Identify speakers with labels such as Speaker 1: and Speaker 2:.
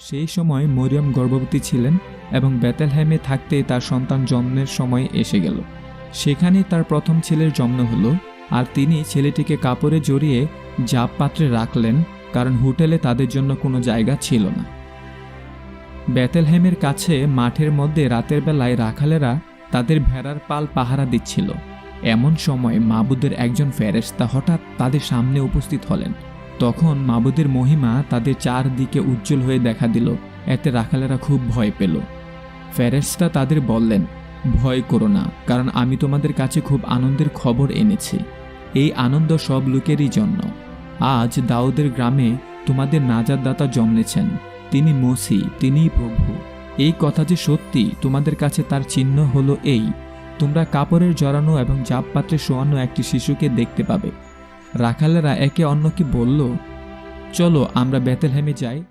Speaker 1: সেই সময় মরিয়ম গর্ভবতী ছিলেন এবং বেতেলহ্যামে থাকতে তার সন্তান জন্মের সময় এসে গেল। সেখানেই তার প্রথম ছেলের জন্ম হলো আর তিনি ছেলেটিকে কাপড়ে জড়িয়ে জাপ পাত্রে রাখলেন কারণ হোটেলে তাদের জন্য কোনো জায়গা ছিল না। বেতেলহেমের কাছে মাঠের মধ্যে রাতের বেলায় রাখালেরা তাদের ভেড়ার পাল পাহারা দিচ্ছিল। এমন সময় মাবুদের একজন ফেরেশতা হঠাৎ তাদের সামনে উপস্থিত হলেন। তখন মাবুদের মহিমা তাদের চারদিকে উজ্জ্বল হয়ে দেখা দিল। এতে রাখালেরা খুব ভয় পেল। ফেরেশতা তাদের বললেন, ভয় করো না, কারণ আমি তোমাদের কাছে খুব আনন্দের খবর এনেছি। এই আনন্দ সব লোকেরই জন্য। আজ দাউদের গ্রামে তোমাদের নাজাদদাতা জন্মেছেন। তিনি মসি, তিনিই প্রভু। এই কথা যে সত্যি, তোমাদের কাছে তার চিহ্ন হলো এই। তোমরা কাপড়ের জড়ানো এবং জাপ পাত্রে শোয়ানো একটি শিশুকে দেখতে পাবে। রাখালেরা একে অন্যকে বলল চলো আমরা বেতেলহেমে যাই।